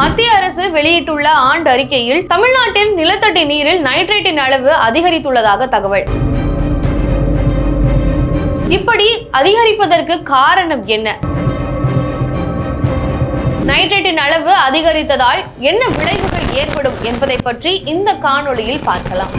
மத்திய அரசு வெளியிட்டுள்ள ஆண்டு அறிக்கையில் தமிழ்நாட்டின் நிலத்தடி நீரில் நைட்ரேட்டின் அளவு அதிகரித்துள்ளதாக தகவல். இப்படி அதிகரிப்பதற்கு காரணம் என்ன? நைட்ரேட்டின் அளவு அதிகரித்ததால் என்ன விளைவுகள் ஏற்படும் என்பதை பற்றி இந்த காணொளியில் பார்க்கலாம்.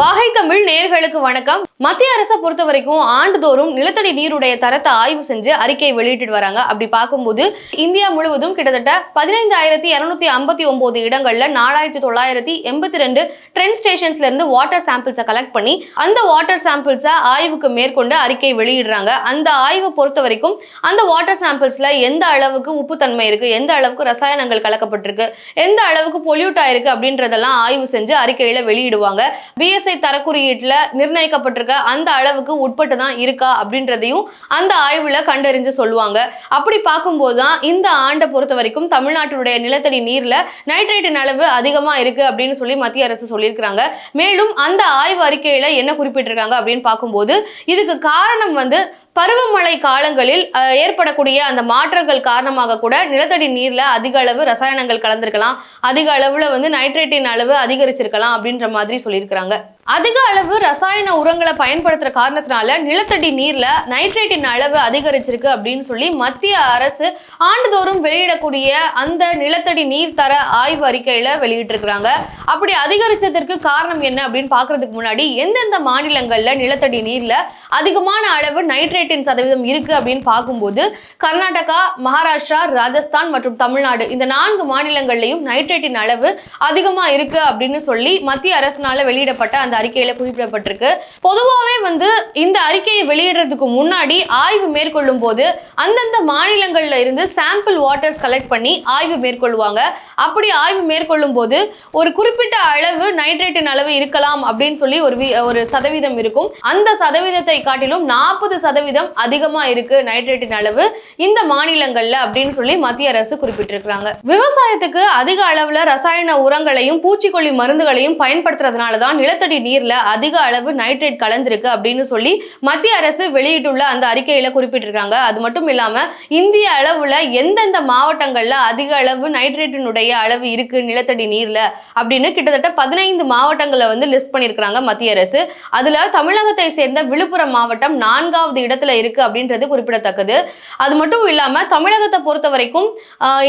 வாகை தமிழ் நேர்களுக்கு வணக்கம். மத்திய அரசை பொறுத்த வரைக்கும் ஆண்டுதோறும் நிலத்தடி நீருடைய தரத்தை ஆய்வு செஞ்சு அறிக்கை வெளியிட்டு வராங்க. அப்படி பார்க்கும்போது இந்தியா முழுவதும் கிட்டத்தட்ட பதினைந்தாயிரத்தி இருநூத்தி ஐம்பத்தி ஒன்பது இடங்கள்ல நாலாயிரத்தி தொள்ளாயிரத்தி எண்பத்தி ரெண்டு ட்ரெயின் ஸ்டேஷன்ஸ்ல இருந்து வாட்டர் சாம்பிள்ஸை கலெக்ட் பண்ணி அந்த வாட்டர் சாம்பிள்ஸை ஆய்வுக்கு மேற்கொண்டு அறிக்கை வெளியிடுறாங்க. அந்த ஆய்வை பொறுத்த வரைக்கும் அந்த வாட்டர் சாம்பிள்ஸ்ல எந்த அளவுக்கு உப்புத்தன்மை இருக்கு எந்த அளவுக்கு ரசாயனங்கள் கலக்கப்பட்டிருக்கு எந்த அளவுக்கு பொல்யூட் ஆயிருக்கு அப்படின்றதெல்லாம் ஆய்வு செஞ்சு அறிக்கையில வெளியிடுவாங்க. பிஎஸ் பிஎஸ்ஐ தரக்குறியீட்டில் நிர்ணயிக்கப்பட்டிருக்க அந்த அளவுக்கு உட்பட்டு தான் இருக்கா அப்படின்றதையும் அந்த ஆய்வில் கண்டறிஞ்சு சொல்லுவாங்க. அப்படி பார்க்கும்போது தான் இந்த ஆண்டை பொறுத்த வரைக்கும் தமிழ்நாட்டினுடைய நிலத்தடி நீரில் நைட்ரேட்டின் அளவு அதிகமாக இருக்கு அப்படின்னு சொல்லி மத்திய அரசு சொல்லியிருக்கிறாங்க. மேலும் அந்த ஆய்வு அறிக்கையில் என்ன குறிப்பிட்டிருக்காங்க அப்படின்னு பார்க்கும்போது இதுக்கு காரணம் வந்து பருவமழை காலங்களில் ஏற்படக்கூடிய அந்த மாற்றங்கள் காரணமாக கூட நிலத்தடி நீரில் அதிக அளவு ரசாயனங்கள் கலந்திருக்கலாம். அதிக அளவில் வந்து நைட்ரேட்டின் அளவு அதிகரிச்சிருக்கலாம் அப்படின்ற மாதிரி சொல்லியிருக்கிறாங்க. அதிக அளவு ரசாயன உரங்களை பயன்படுத்துற காரணத்தினால நிலத்தடி நீர்ல நைட்ரேட்டின் அளவு அதிகரிச்சிருக்கு அப்படின்னு சொல்லி மத்திய அரசு ஆண்டுதோறும் வெளியிடக்கூடிய அந்த நிலத்தடி நீர் தர ஆய்வு அறிக்கையில வெளியிட்டிருக்கிறாங்க. அப்படி அதிகரிச்சதற்கு காரணம் என்ன அப்படின்னு பாக்குறதுக்கு முன்னாடி எந்தெந்த மாநிலங்கள்ல நிலத்தடி நீர்ல அதிகமான அளவு நைட்ரேட்டின் சதவீதம் இருக்கு அப்படின்னு பார்க்கும்போது கர்நாடகா மகாராஷ்டிரா ராஜஸ்தான் மற்றும் தமிழ்நாடு இந்த நான்கு மாநிலங்கள்லையும் நைட்ரேட்டின் அளவு அதிகமா இருக்கு அப்படின்னு சொல்லி மத்திய அரசினால வெளியிடப்பட்ட அந்த அறிக்கையில குறிப்பிடப்பட்டிருக்கு. பொதுவாகவே வந்து இந்த அறிக்கையை வெளியிடுறதுக்கு முன்னாடி ஆய்வு மேற்கொள்ளும் போது அந்தந்த மாநிலங்கள்ல இருந்து சாம்பிள் வாட்டர்ஸ் கலெக்ட் பண்ணி ஆய்வு மேற்கொள்வாங்க. அப்படி ஆய்வு மேற்கொள்ளும் போது ஒரு குறிப்பிட்ட அளவு நைட்ரேட்டின் அளவு இருக்கலாம் அப்படின்னு சொல்லி ஒரு வி- ஒரு சதவீதம் இருக்கும். அந்த சதவீதத்தை காட்டிலும் நாற்பது சதவீதம் அதிகமா இருக்கு நைட்ரேட்டின் அளவு இந்த மாநிலங்கள்ல அப்படின்னு சொல்லி மத்திய அரசு குறிப்பிட்டிருக்கிறாங்க. விவசாயத்துக்கு அதிக அளவுல ரசாயன உரங்களையும் பூச்சிக்கொல்லி மருந்துகளையும் பயன்படுத்துறதுனால தான் நிலத்தடி நீர்ல அதிக அளவு நைட்ரேட் கலந்திருக்கு அப்படின்னு சொல்லி மத்திய அரசு வெளியிட்டுள்ள அந்த அறிக்கையில குறிப்பிட்டிருக்காங்க. அது மட்டும் இல்லாம இந்திய அளவுல எந்தெந்த மாவட்டங்கள்ல அதிக அளவு நைட்ரேட்டினுடைய அளவு இருக்கு நிலத்தடி நீர்ல அப்படின்னு கிட்டத்தட்ட பதினைந்து மாவட்டங்களை வந்து லிஸ்ட் பண்ணியிருக்கிறாங்க மத்திய அரசு. அதுல தமிழகத்தை சேர்ந்த விழுப்புரம் மாவட்டம் நான்காவது இடத்துல இருக்கு அப்படின்றது குறிப்பிடத்தக்கது. அது மட்டும் இல்லாம தமிழகத்தை பொறுத்த வரைக்கும்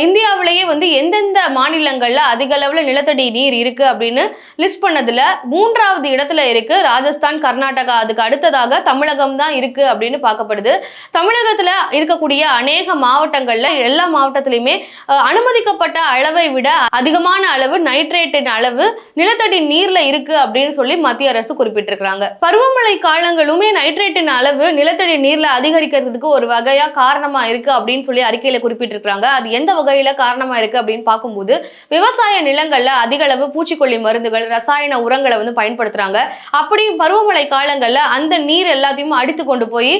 இந்தியாவிலேயே வந்து எந்தெந்த மாநிலங்கள்ல அதிக அளவுல நிலத்தடி நீர் இருக்கு அப்படின்னு லிஸ்ட் பண்ணதுல மூன்றாவது இடத்துல இருக்கு. ராஜஸ்தான் கர்நாடகா. அதுக்கு அடுத்ததாக தமிழகம் தான் இருக்கு அப்படின்னு பார்க்கப்படுது. தமிழகத்துல இருக்கக்கூடிய அநேக மாவட்டங்கள்ல எல்லா மாவட்டத்திலையுமே அனுமதிக்கப்பட்ட அளவை விட அதிகமான அளவு நைட்ரேட்டின் அளவு நிலத்தடி நீர்ல இருக்கு அப்படின்னு சொல்லி மத்திய அரசு குறிப்பிட்டிருக்கிறாங்க. பருவமழை காலங்களுமே நைட்ரேட்டின் அளவு நிலத்தடி நீர்ல அதிகரிக்கிறதுக்கு ஒரு வகையா காரணமா இருக்கு அப்படின்னு சொல்லி அறிக்கையில குறிப்பிட்டிருக்கிறாங்க. அது எந்த வகையில காரணமா இருக்கு அப்படின்னு பார்க்கும்போது விவசாய நிலங்கள்ல அதிக அளவு பூச்சிக்கொல்லி மருந்துகள் ரசாயன உரங்களை வந்து பயன்படுத்துறாங்க அப்படி பருவமழை காலங்கள்ல அந்த நீர் எல்லாத்தையும் அடித்து கொண்டு போய்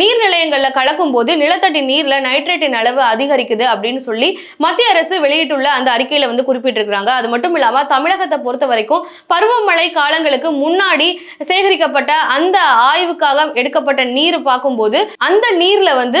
நீர் நிலையங்கள்ல கலக்கும் போது நிலத்தடி நீர்ல நைட்ரேட்டின் அளவு அதிகரிக்குது அப்படின்னு சொல்லி மத்திய அரசு வெளியிட்டுள்ள அந்த அறிக்கையில வந்து குறிப்பிட்டிருக்கிறாங்க. அது மட்டும் இல்லாம தமிழகத்தை பொறுத்த வரைக்கும் பருவமழை காலங்களுக்கு முன்னாடி சேகரிக்கப்பட்ட அந்த ஆய்வுக்காக எடுக்கப்பட்ட நீர் பார்க்கும்போது அந்த நீர்ல வந்து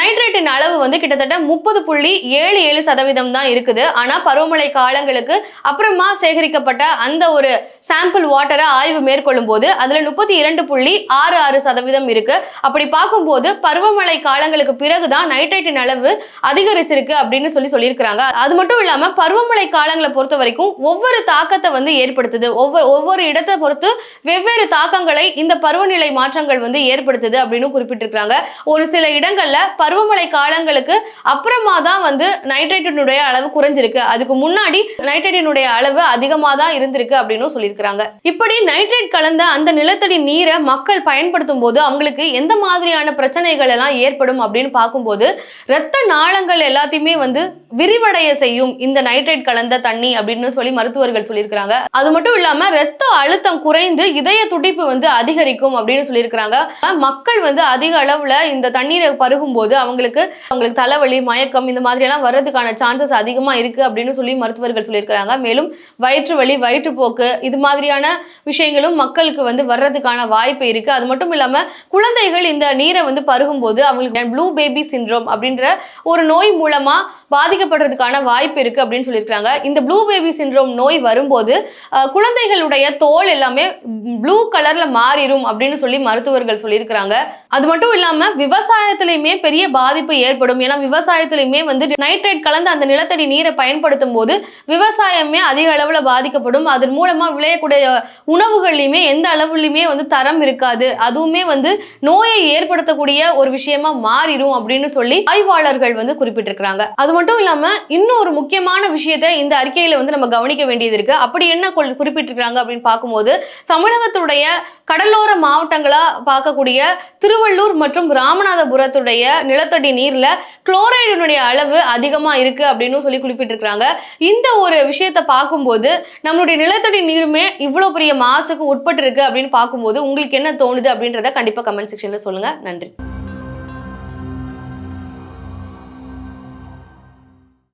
நைட்ரேட்டின் அளவு வந்து கிட்டத்தட்ட முப்பது புள்ளி ஏழு ஏழு சதவீதம் தான் இருக்குது. ஆனா பருவமழை காலங்களுக்கு அப்புறமா சேகரிக்கப்பட்ட அந்த ஒரு சாம்பிள் வாட்டரை ஆய்வு மேற்கொள்ளும் போது அதுல முப்பத்தி இரண்டு புள்ளி ஆறு ஆறு சதவீதம் இருக்கு. அப்படி பார்க்கும்போது பருவமழை காலங்களுக்கு பிறகுதான் நைட்ரேட்டின் அளவு அதிகரிச்சிருக்கு அப்படின்னு சொல்லி சொல்லியிருக்கிறாங்க. அது மட்டும் இல்லாம பருவமழை காலங்களை பொறுத்த வரைக்கும் ஒவ்வொரு தாக்கத்தை வந்து ஏற்படுத்துது. ஒவ்வொரு ஒவ்வொரு இடத்தை பொறுத்து வெவ்வேறு தாக்கங்களை இந்த பருவநிலை மாற்றங்கள் வந்து ஏற்படுத்துது அப்படின்னு குறிப்பிட்டிருக்கிறாங்க. ஒரு சில இடங்கள்ல பருவமழை காலங்களுக்கு அப்புறமா தான் வந்து நைட்ரேட்டினுடைய அளவு குறைஞ்சிருக்கு. அதுக்கு முன்னாடி நைட்ரேட்டினுடைய அளவு அதிகமாக தான் இருந்திருக்கு அப்படின்னு சொல்லியிருக்கிறாங்க. இப்படி நைட்ரேட் கலந்த அந்த நிலத்தடி நீரை மக்கள் பயன்படுத்தும் போது அவங்களுக்கு எந்த மாதிரியான பிரச்சனைகள் எல்லாம் ஏற்படும் அப்படின்னு பார்க்கும்போது இரத்த நாளங்கள் எல்லாத்தையுமே வந்து விரிவடைய செய்யும் இந்த நைட்ரேட் கலந்த தண்ணி அப்படின்னு சொல்லி மருத்துவர்கள் சொல்லியிருக்கிறாங்க. அது மட்டும் இல்லாம இரத்த அழுத்தம் குறைந்து இதய துடிப்பு வந்து அதிகரிக்கும் அப்படின்னு சொல்லியிருக்கிறாங்க. மக்கள் வந்து அதிக அளவுல இந்த தண்ணீரை பருகும்போது அவங்களுக்கு அவங்களுக்கு தலைவலி மயக்கம் இந்த மாதிரி எல்லாம் வர்றதுக்கான சான்சஸ் அதிகமா இருக்கு அப்படின்னு சொல்லி மருத்துவர்கள் சொல்லியிருக்கிறாங்க. மேலும் வயிற்று வலி வயிற்றுப்போக்கு இது மாதிரியான விஷயங்களும் மக்களுக்கு வந்து வர்றதுக்கான வாய்ப்பு இருக்கு. அது மட்டும் இல்லாம குழந்தைகள் இந்த நீரை வந்து பருகும்போது அவங்களுக்கு ப்ளூ பேபி சிண்ட்ரோம் அப்படின்ற ஒரு நோய் மூலமா பாதிக்கப்படுறதுக்கான வாய்ப்பு இருக்கு அப்படின்னு சொல்லியிருக்காங்க. இந்த ப்ளூ பேபி சிண்ட்ரோம் நோய் வரும்போது குழந்தைகளுடைய தோல் எல்லாமே ப்ளூ கலர்ல மாறிடும் அப்படின்னு சொல்லி மருத்துவர்கள் சொல்லியிருக்கிறாங்க. அது மட்டும் இல்லாம விவசாயத்திலையுமே பெரிய பாதிப்பு ஏற்படும். ஏன்னா விவசாயத்திலையுமே வந்து நைட்ரேட் கலந்த அந்த நிலத்தடி நீரை பயன்படுத்தும் போது விவசாயமே அதிக அளவுல பாதிக்கப்படும். அதன் மூலமா விளையக்கூடிய உணவுகள்லையுமே எந்த அளவுலையுமே வந்து தரம் இருக்காது. அதுவுமே வந்து நோயை ஏற்படுத்தக்கூடிய ஒரு விஷயமா மாறிடும் அப்படின்னு சொல்லி ஆய்வாளர்கள் வந்து குறிப்பிட்டிருக்கிறாங்க. அது மட்டும் இல்லாம இன்னொரு முக்கியமான விஷயத்தை இந்த அறிக்கையில வந்து நம்ம கவனிக்க வேண்டியது இருக்கு. அப்படி என்ன கொள்- குறிப்பிட்டிருக்கிறாங்க அப்படின்னு பார்க்கும்போது தமிழகத்துடைய கடலோர மாவட்டங்களா பார்க்கக்கூடிய திருவள்ளூர் மற்றும் ராமநாதபுரத்துடைய நிலத்தடி நீர்ல குளோரைடினுடைய அளவு அதிகமா இருக்கு அப்படின்னு சொல்லி குறிப்பிட்டிருக்கிறாங்க. இந்த ஒரு விஷயத்தை பார்க்கும்போது நம்மளுடைய நிலத்தடி நீருமே இவ்வளோ பெரிய மாசுக்கு உட்பட்டு இருக்கு அப்படின்னு பார்க்கும்போது உங்களுக்கு என்ன தோணுது அப்படின்றத கண்டிப்பா கமெண்ட் செக்ஷன்ல சொல்லுங்க. நன்றி.